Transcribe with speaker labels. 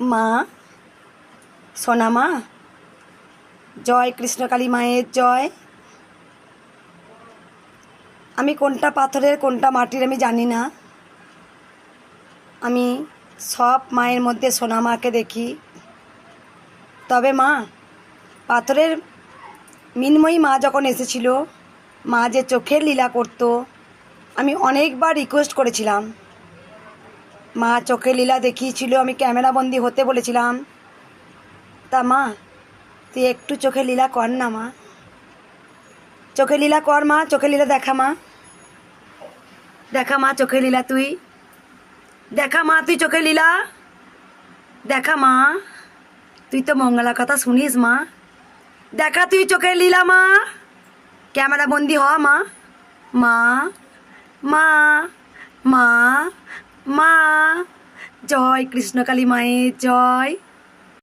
Speaker 1: মা, সোনা মা, জয় কৃষ্ণকালী মায়ের জয়। আমি কোনটা পাথরের, কোনটা মাটির আমি জানি না। আমি সব মায়ের মধ্যে সোনা মাকে দেখি। তবে মা, পাথরের মিনময়ী মা যখন এসেছিল, মা যে চোখের লীলা করতো, আমি অনেকবার রিকোয়েস্ট করেছিলাম। মা চোখে লীলা দেখিয়েছিল, আমি ক্যামেরাবন্দি হতে বলেছিলাম। তা মা, তুই একটু চোখে লীলা কর না মা। চোখে লীলা কর মা, চোখে লীলা দেখা মা। দেখা মা চোখে লীলা তুই। দেখা মা, তুই চোখে লীলা। দেখা মা, তুই তো মঙ্গলা কথা শুনিস মা। দেখা তুই চোখে লীলা মা। ক্যামেরা বন্দি হ মা। মা মা মা মা জয় কৃষ্ণকালী মায়ের জয়।